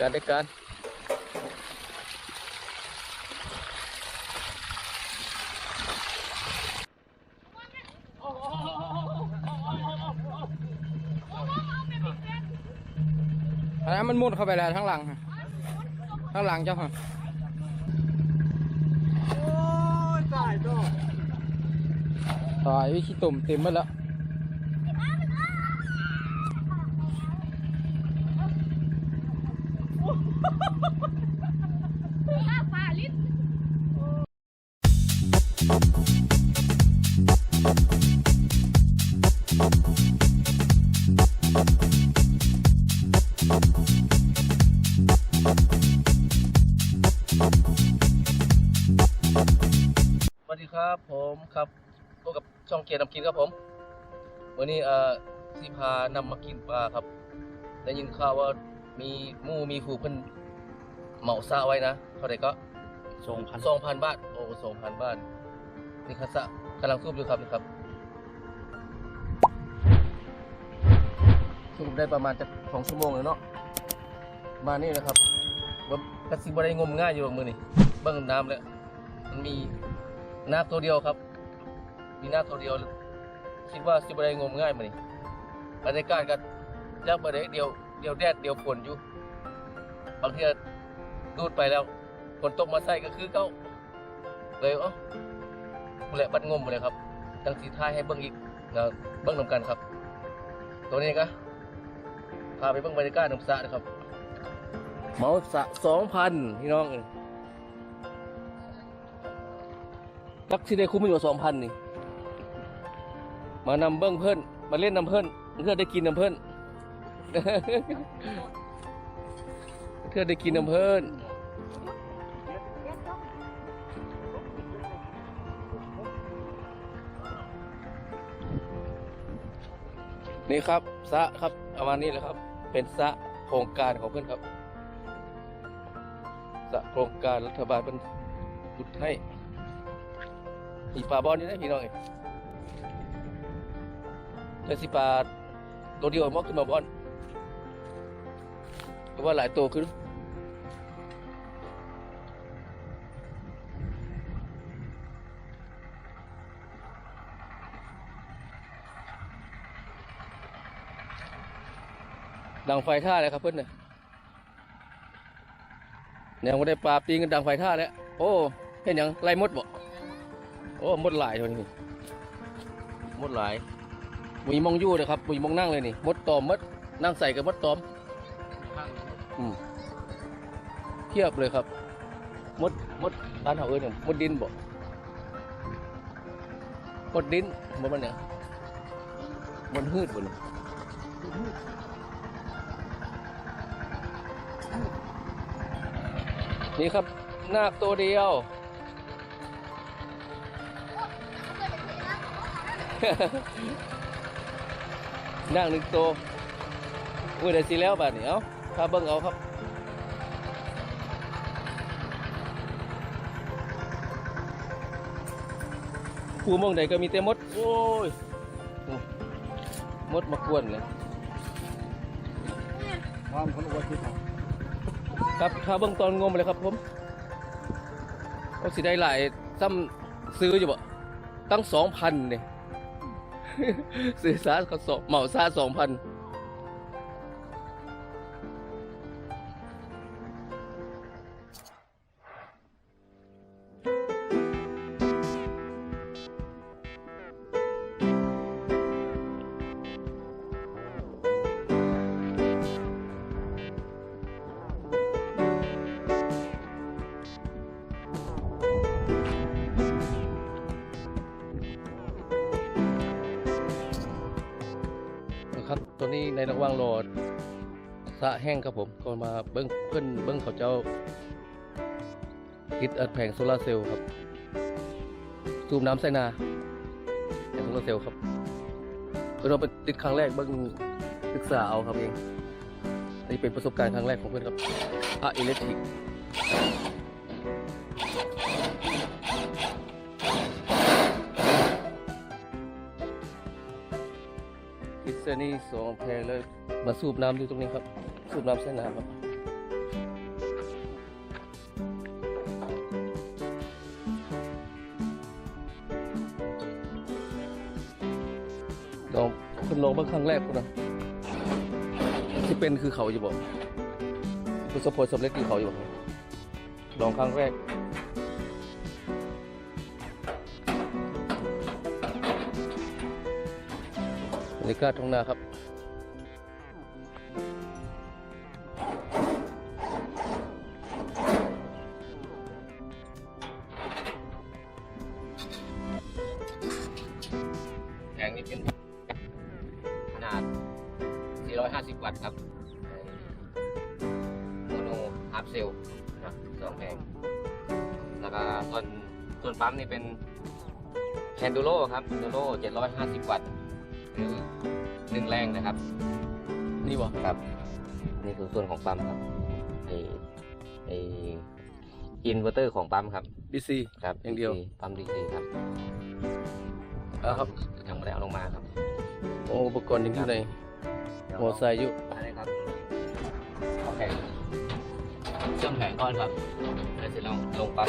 การได้การอันนั้นมันมุดเข้าไปแล้วทั้างหลังฮะทั้างหลังเจ้าฮะโอ้ยตายตัวตายวิขี้ตุ่มเต็มหมดแล้ว ช่องเกียร์นำกินครับผมวันนี้เอ่อสิพานำมากินปลาครับ ได้ยินข่าวว่ามีหมู่มีผูเพิ่นเหมาซะไว้นะเท่าไหร่ก็สองพันสองพันบาทโอ้สองพันบาทนี่คัสะกำลังสูบอยู่ครับนี่ครับสูบได้ประมาณจะสองชั่วโมงเลยเนาะมานี่นะครับว่ากระสิบได้งมง่ายอยู่หรอกมือนี่เบิ้งน้ำแล้วมันมีนาคตัวเดียวครับ มีหน้าตัวเดียว คิดว่าสิบได้งมง่ายมานี่บรรยากาศกันยักบรรยากาศเดียวเดียวแดดเดียวฝนอยู่ บางทีดูดไปแล้วฝนตกมาใส่ก็คือเก้าเลยเอ๋อแหละบัดงมเลยครับจังสีท้ายให้เบิ้งอีกนะเบิ้งนำกันครับ ตัวนี้ก็พาไปเบิ้งบรรยากาศน้ำสระนะครับเมาสระสองพันพี่น้องเอ้ยรักที่ได้คุ้มอยู่สองพันนี่ มานำเบิ้งเพิ่นมาเล่นนำเพิ่นเพื่อได้กินนำเพิ่นเพื่อได้กินนำเพิ่นนี่ครับสะครับประมาณนี้เลยครับ เป็นสะโครงการของเพื่อนครับสะโครงการรัฐบาลเป็นจุดให้มีปลาบอลอยู่นะพี่น้อง เอ้ยสิปลาตัวเดียวมอกขึ้นมาบอลก็ว่าหลายตัวขึ้นดังไฟท่าเลยครับเพื่อนเนี่ยยังไม่ได้ปลาปีกันดังไฟท่าแล้วโอ้เห็นยังไล่มดบ่โอ้มดหลายตัวนี้มดหลาย มีมองอยู่เลยครับมีมองนั่งเลยนี่มดตอมมดนั่งใส่กับมดตอมอืมเทียบเลยครับ มดมดร้านเขาเอิญมดดินบ่มดดินมดมันเนี่ยมดหืดบ่เนี่ยนี่ครับนาคตัวเดียว นาคหนึ่งตัวอุ้ยได้สิแล้วบาดนี้เอาถ้าเบิ่งเอาครับผู้มองใดก็มีแต่มด โอ้ยโอ้มดมากวนเลยความคนอวดที่ทครับค่าเบื้องต้นงมเลยครับผมก็สิได้หลายซ้ำซื้ออยู่บ่ตั้งสองพันเนี่ย ซื้อซาเขาสองเหมาซาสองพัน ห้งครับผมก็มาเบิ้งเพื่อนเบิ้งเขาเจ้าติดอัดแผงโซลาร์เซลล์ครับสูบน้ำใส่นาแผงโซลาร์เซลล์ครับเพื่อนเราเป็นติดครั้งแรกเบิ้งศึกษาเอาครับเองนี่เป็นประสบการณ์ครั้งแรกของเพื่อนครับอะอิเล็กทริกคิดเซนี่สองแพรเลยมาสูบน้ำอยู่ตรงนี้ครับ สูตรน้ำเส้นน้ำครับลองคุณลองมื่ครั้งแรกคุณนะที่เป็นคือเขาจะบอกคุณสะโพยสมเล็กคือเขาอยู่บอกลองครั้งแรกบรรยากาทองนาครับ นี่คือส่วนของปั๊มครับไอไออินเวอร์เตอร์ของปั๊มครับดีซีครับอย่างเดียว DC ปั๊มดีซีครับอ่าครับยังไม่ได้เอาลงมาครับโอ้อุปกรณ์ยังอยู่ในมอไซค์อยู่อะไรครับเข้าแผงเชื่อมแผงก่อนครับแล้วเสร็จแล้วลงปั๊ม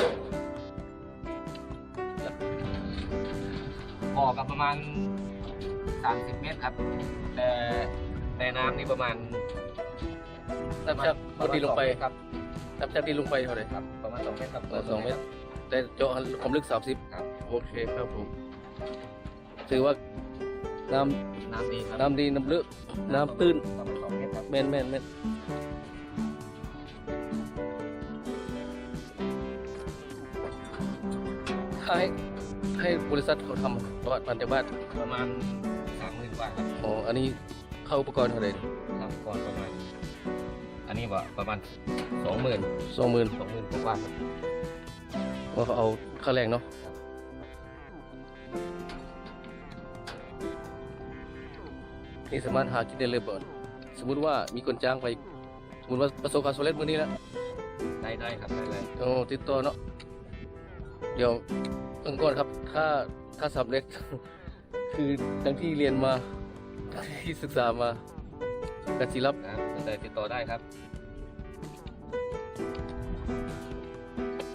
ออกกับประมาณ 30 เมตรครับ แต่แต่น้ำนี่ประมาณ นับจากบนดินลงไปครับนับจากดินลงไปเท่าไหร่ครับ ประมาณสองเมตรครับเออสองเมตร แต่เจาะความลึก30ครับ โอเคครับผม ถือว่าน้น้ำดีครับำน้ำดีน้ำลึก น้ำตื้นประมาณสองเมตรครับแม่นแม่นแม่นถ้าให้ให้บริษัทเขาทำประวัติพันธบัตรประมาณสามหมื่นกว่าครับ อ๋อ อันนี้เข้าอุปกรณ์เท่าไหร่ครับก่อนประมาณ อันนี้ว่าประมาณสองหมื่นสองหมื่นสองหมื่นกว่าครับว่าเขาเอาค่าแรงเนาะนี่สามารถหากินได้เลยบ่สมมุติว่ามีคนจ้างไปสมมติว่าประสบความสำเร็จมื้อนี้แล้วได้ได้ครับได้เลยโอ้ติดต่อเนาะเดี๋ยวเอิงก่อนครับ ถ้าถ้าสำเร็จ คือทั้งที่เรียนมาที่ศึกษามากสิรับครับส นใจติดต่อได้ครับ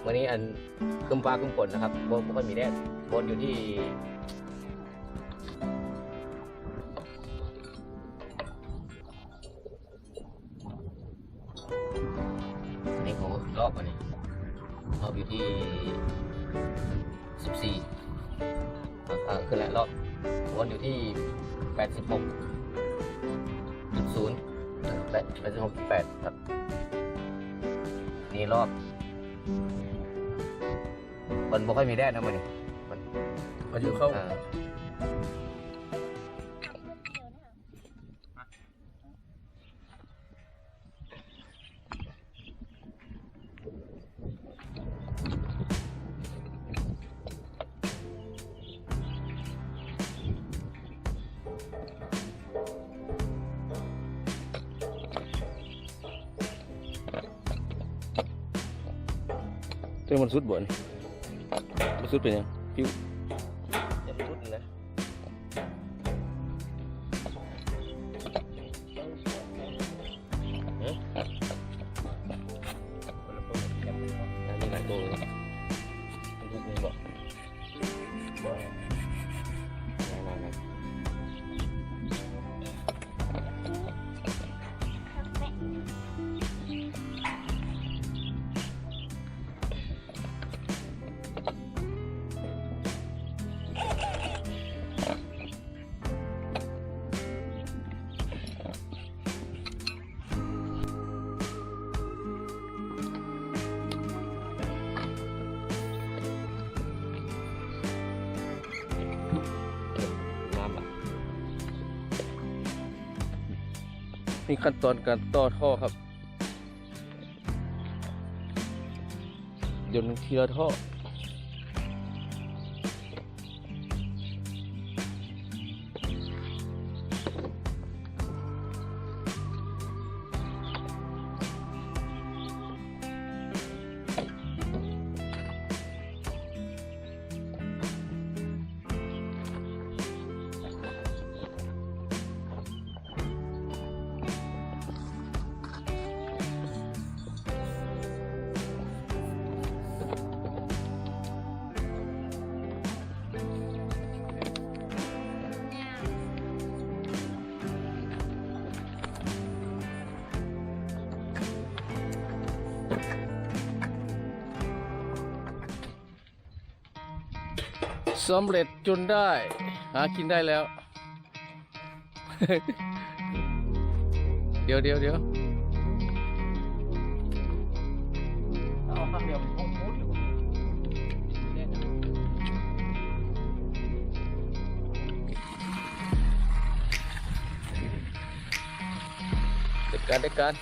วันนี้อันคึมฟ้าคึมฝนนะครับบนไม่ค่อยมีแดดบนอยู่ที่ มันไม่ค่อยมีแดดนะมันนี่ พายุเข้าอ่าเรื่อ มันสุดบ่นมันสุดเป็นยังพิว นี่ขั้นตอนการต่อท่อครับยนทีละท่อ สำเร็จจนได้ หากินได้แล้ว เดี๋ยวเดี๋ยวเดี๋ยวเอาข้างเดียวมันพุ่งพุดเลยเนี่เด็ดการเด็ดการ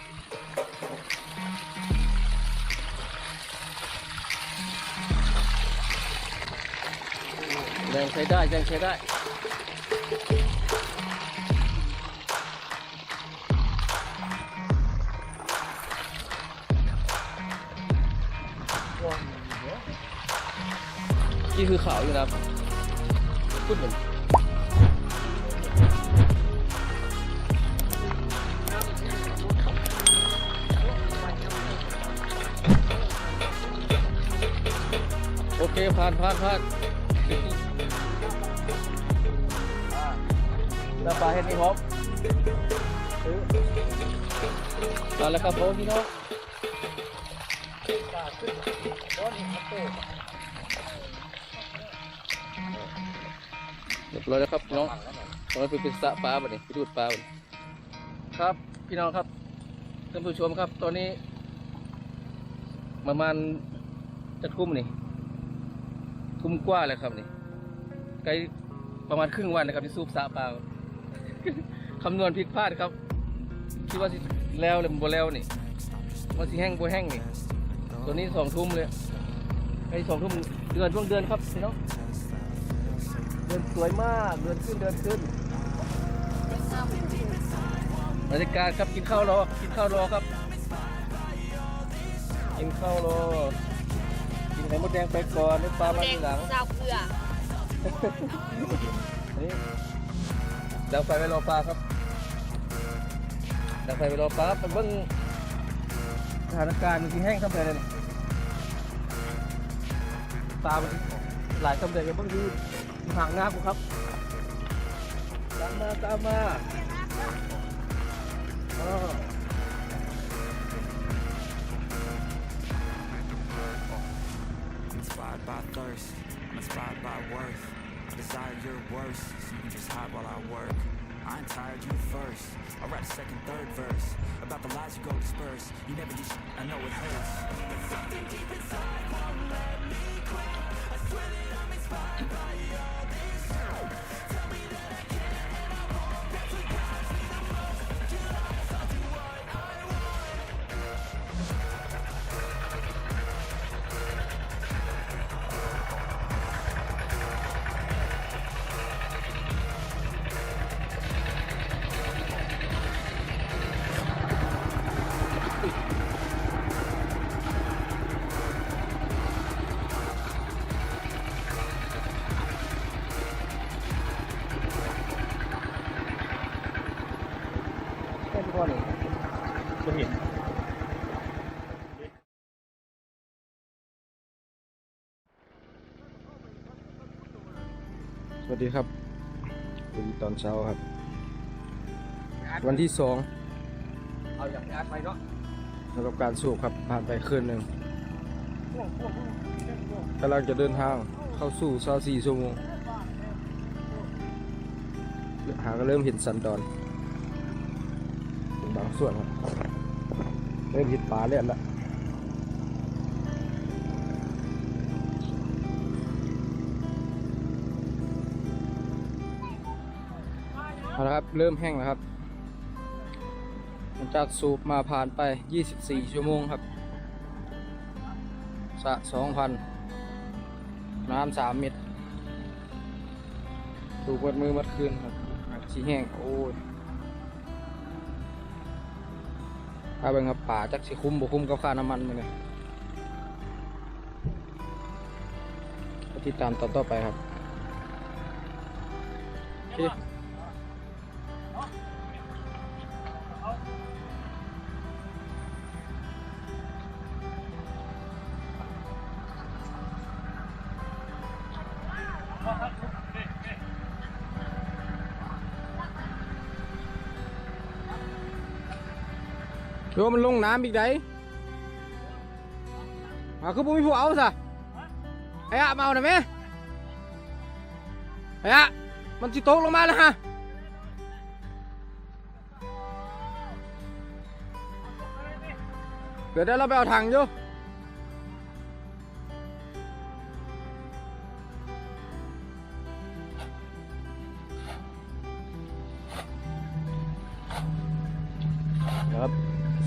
ยังใช้ได้ยังใช้ได้นี่คือขาวอยู่นะครับพูดเหมือนโอเคผ่านผ่านผ่าน ตาปลาเห็นนี่ครับมาแล้วครับผมพี่น้องเรียบร้อยแล้วครับพี่น้องตอนนี้ไปเป็นสะปลาบ่เนี่ยไปดูดปลาบ่เนี่ยครับพี่น้องครับท่านผู้ชมครับ ตอนนี้ประมาณจะทุ่มนี่ทุ่มกว่าแล้วครับนี่ไกลประมาณครึ่งวันนะครับที่สูบสะปล่า คำนวณผิดพลาดครับ คิดว่าสิแล้วเลยบ่แล้วนี่ว่าสิแห้งบ่แห้งนี่ ตัวนี้สองทุ่มเลยไอ้สองทุ่มเดือนช่วงเดือนครับพี่น้องเดือนสวยมากเดือนขึ้นเดือนขึ้นบรรยากาศครับกินข้าวรอกินข้าวรอครับ กินข้าวรอกินไข่มดแดงไปก่อนนึกปลามาแดทีงหลังซาวเกลือนี่ดังไฟไปรอปลาครับ ดังไฟไปรอปลาครับมันเบิ่งสถานการณ์มันที่แห้งทำไมเลยนี่ปลามันหลายทำเลยยังเบิ่งอยู่ห่างหน้ากูครับตามมาตามมาอ้า I ain't tired, you first. I write a second, third verse. About the lies you go disperse. You never get shit, I know it hurts. But something deep inside won't let me quit. I swear that I'm inspired by you ดีครับสวัสดีตอนเช้าครับ วันที่สองเอาอย่างนี้อัดไปเนาะสำหรับการสูบครับผ่านไปคืนหนึ่งกำลังจะเดินทางเข้าสู่ซาสี่ชั่วโมงหาก็เริ่มเห็นสันดอนเป็นบางส่วนครับ เริ่มเห็นป่าเล่นละ เอาละครับ เริ่มแห้งแล้วครับหลังจากสูบมาผ่านไป 24 ชั่วโมงครับ สะ 2,000 น้ำ3เม็ดสูบมัดมือมัดคืนครับชีแห้ง โอ้ยถ้าเป็นครับป่าจักสิคุ้มบ่คุ้มกับค่าน้ำมันมาเลยติดตามตอนต่อไปครับโอเค โยมันลงน้ำอีกไดอ่าคือผมมีผู้เอาซะไอ้อะมาเอาหน่อยไหมไอ้อะมันจิตกลงมาแล้วฮะเดี๋ยวได้เราไปเอาถังอยู่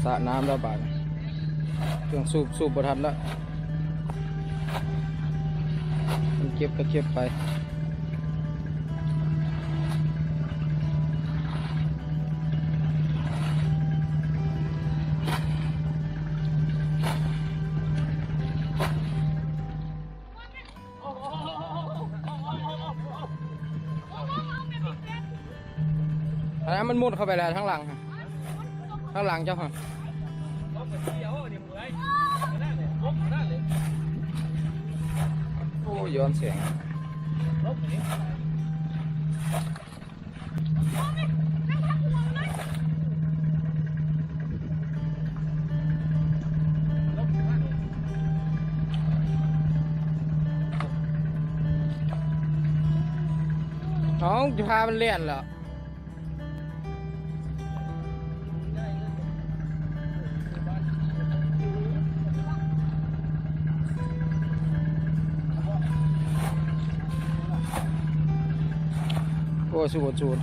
สระน้ำแล้วบาดเครื่องสูบสูบบทันแล้วมันเก็บก็เก็บไปอันนั้นมันมุดเข้าไปแล้วทั้งหลัง ฮะทั้งหลังเจ้าฮะโอ้ย้อนเสียงน้องจะพามันเลี่ยนเหรอ โอ้สูด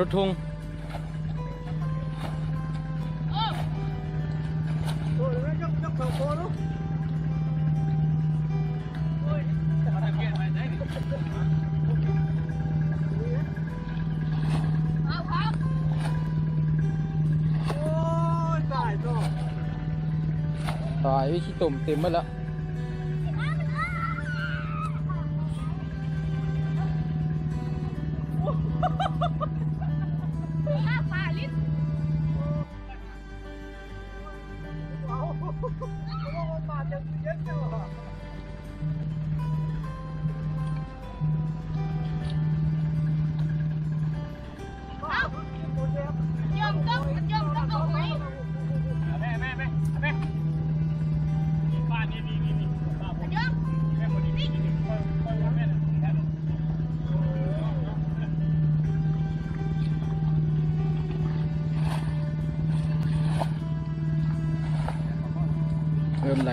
สูดปลาทุทุงโอ้ยตายต่อตายวิขี้ตุ่มเต็มหมดแล้ว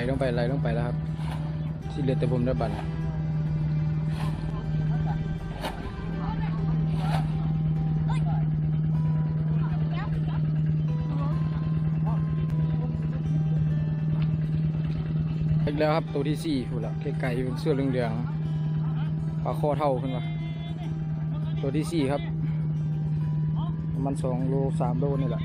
ลงไปไหลลงไปแล้วครับ ที่เหลือแต่ผมได้บัตรอีกแล้วครับตัวที่สี่พูดละไก่เป็นเสื้อเหลืองๆปลาคอเท่าขึ้นมาตัวที่สี่ครับ มันสองโลสามโลนี่แหละ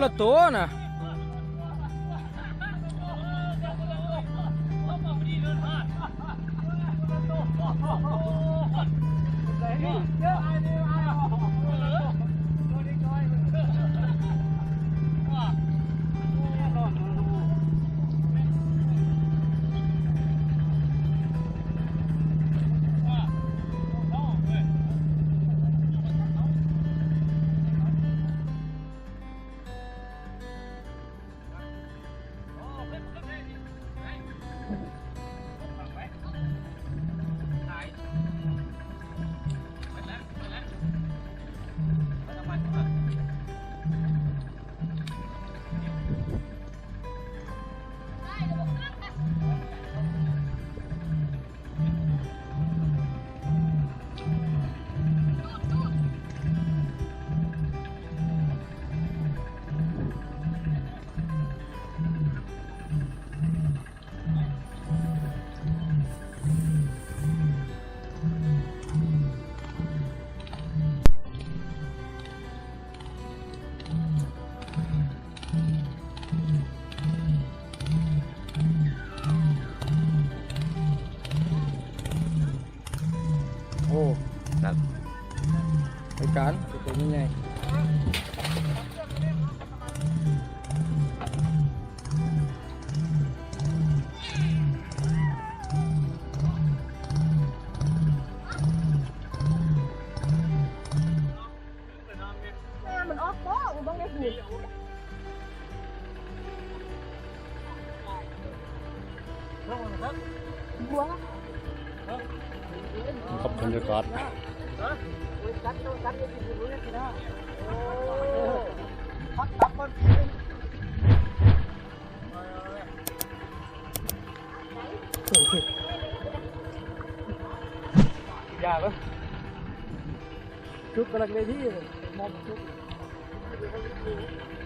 อ้มั กูบ้างได้หูบัวครับบรรยากาศยากปะชุดกำลังเลยที่มองชุด Thank you.